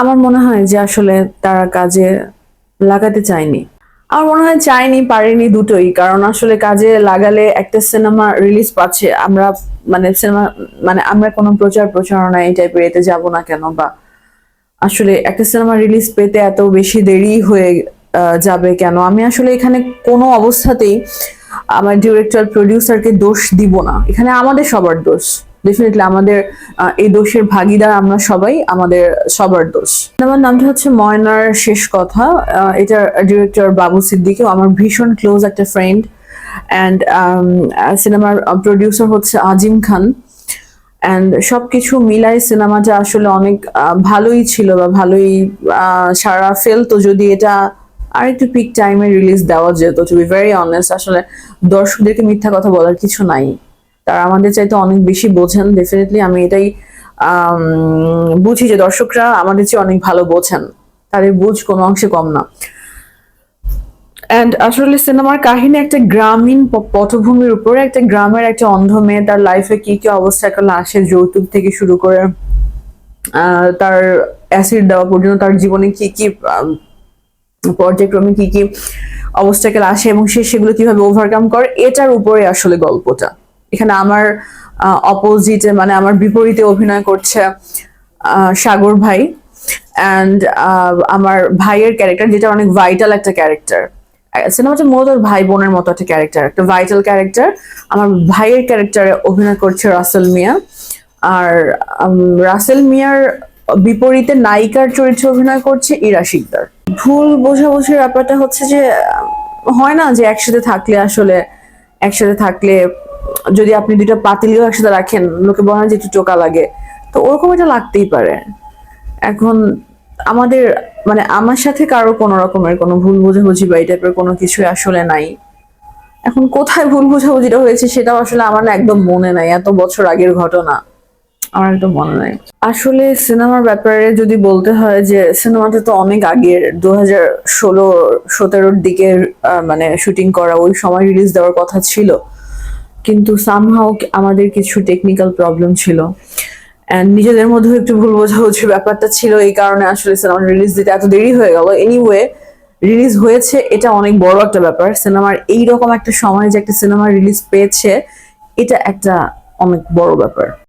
আমার মনে হয় যে আসলে তারা কাজে লাগাতে চায়নি। আমার মনে হয় চায়নি, পারেনি দুটোই, কারণ আসলে কাজে লাগালে একটা সিনেমা রিলিজ পাচ্ছে, আমরা মানে সিনেমা মানে আমরা কোনো প্রচার প্রচারণা এই টাইপের এতে যাব না কেন? বা আসলে একটা সিনেমা রিলিজ পেতে এত বেশি দেরি হয়ে যাবে কেন? আমি আসলে এখানে কোনো অবস্থাতেই আমার ডিরেক্টর প্রডিউসারকে দোষ দিব না। এখানে আমাদের সবার দোষ। ডেফিনেটলি আমাদের এই দোষের ভাগিদার আমরা সবাই, আমাদের সবার দোষ। আমার নামটা হচ্ছে ময়নার শেষ কথা। এটার ডিরেক্টর বাবু সিদ্দিকও আমার ভীষণ ক্লোজ একটা ফ্রেন্ড অ্যান্ড সিনেমার প্রডিউসার হচ্ছে আজিম খান। অ্যান্ড সবকিছু মিলাই সিনেমাটা আসলে অনেক ভালোই ছিল বা ভালোই সারা ফেলতো যদি এটা আর একটু পিক টাইমে রিলিজ দেওয়া যেত টু বি ভেরি অনেস্ট আসলে দর্শকদেরকে মিথ্যা কথা বলার কিছু নাই। তারা আমাদের চাইতে অনেক বেশি বোঝেন ডেফিনেটলি আমি এটাই বুঝি যে দর্শকরা আমাদের চেয়ে অনেক ভালো বোঝেন। তাদের বুঝ কোনো অংশে কম না। অ্যান্ড আসলে সিনেমার কাহিনী একটা গ্রামীণ পটভূমির উপরে, একটা গ্রামের একটা অন্ধ মেয়ে, তার লাইফে কি কি অবস্থাকাল আসে যৌতুক থেকে শুরু করে তার অ্যাসিড দেওয়া পর্যন্ত, তার জীবনে কি কি পর্যায়ক্রমে কি কি অবস্থাকাল আসে এবং সে সেগুলো কীভাবে ওভারকাম করে, এটার উপরে আসলে গল্পটা। এখানে আমার অপোজিটে মানে আমার বিপরীতে অভিনয় করছে সাগর ভাই অ্যান্ড আমার ভাইয়ের ক্যারেক্টার যেটা অনেক ভাইটাল একটা ক্যারেক্টার সিনেমাটা মূলত ভাই বোনের মতো একটা ক্যারেক্টার একটা ভাইটাল ক্যারেক্টার আমার ভাইয়ের ক্যারেক্টারে অভিনয় করছে রাসেল মিয়া। আর রাসেল মিয়ার বিপরীতে নায়িকার চরিত্রে অভিনয় করছে ইরা শিকদার। ভুল বোঝাবুঝির ব্যাপারটা হচ্ছে যে, হয় না যে একসাথে থাকলে আসলে, একসাথে থাকলে যদি আপনি দুইটা পাতিলিও একসাথে রাখেন, লোকে বলে না যে একটু টোকা লাগে। তো ওরকম এটা লাগতেই পারে। এখন আমাদের মানে আমার সাথে কারও কোনো রকমের কোনো ভুল বোঝাবুঝি বা এই টাইপের কোনো কিছুই আসলে নাই। এখন কোথায় ভুল বোঝাবুঝিটা হয়েছে সেটাও আসলে আমার না একদম মনে নাই, এত বছর আগের ঘটনা। আমার একদম মনে নাই। আসলে সিনেমার ব্যাপারে যদি বলতে হয় যে সিনেমাটা তো অনেক আগের দু হাজার ষোলো, সতেরোর দিকে মানে শুটিং করা, ওই সময় রিলিজ দেওয়ার কথা ছিল। কিন্তু সামহাও আমাদের কিছু টেকনিক্যাল প্রবলেম ছিল। অ্যান্ড নিজেদের মধ্যেও একটু ভুল বোঝাবুঝি ব্যাপারটা ছিল, এই কারণে আসলে সিনেমা রিলিজ দিতে এত দেরি হয়ে গেল। এনিওয়ে রিলিজ হয়েছে, এটা অনেক বড় একটা ব্যাপার। সিনেমার এই রকম একটা সময় যে একটা সিনেমা রিলিজ পেয়েছে, এটা একটা অনেক বড় ব্যাপার।